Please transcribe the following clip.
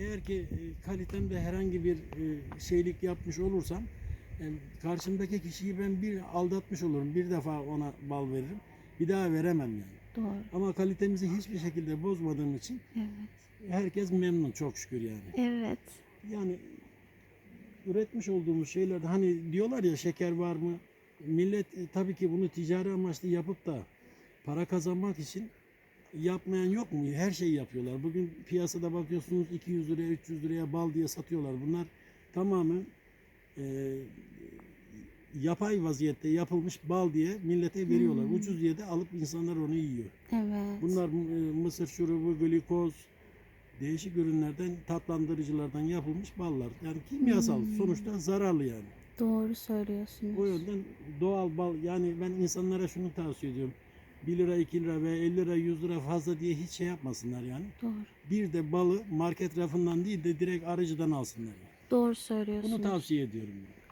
eğer ki e, kalitemde herhangi bir e, şeylik yapmış olursam e, karşımdaki kişiyi ben bir aldatmış olurum. Bir defa ona bal veririm. Bir daha veremem yani. Doğru. Ama kalitemizi hiçbir şekilde bozmadığım için Evet. herkes memnun çok şükür yani. Evet. Yani üretmiş olduğumuz şeylerde hani diyorlar ya şeker var mı? Millet e, tabii ki bunu ticari amaçlı yapıp da para kazanmak için yapmayan yok mu? Her şeyi yapıyorlar. Bugün piyasada bakıyorsunuz 200 liraya 300 liraya bal diye satıyorlar. Bunlar tamamen e, yapay vaziyette yapılmış bal diye millete veriyorlar. Hmm. Ucuz diye de alıp insanlar onu yiyor. Evet. Bunlar e, mısır şurubu, glikoz, değişik ürünlerden, tatlandırıcılardan yapılmış ballar. Yani kimyasal, Hmm. sonuçta zararlı yani. Doğru söylüyorsunuz. O yönden doğal bal, yani ben insanlara şunu tavsiye ediyorum. 1 lira, 2 lira ve 50 lira, 100 lira fazla diye hiç şey yapmasınlar yani. Doğru. Bir de balı market rafından değil de direkt arıcıdan alsınlar. Yani. Doğru söylüyorsunuz. Bunu tavsiye ediyorum. ben.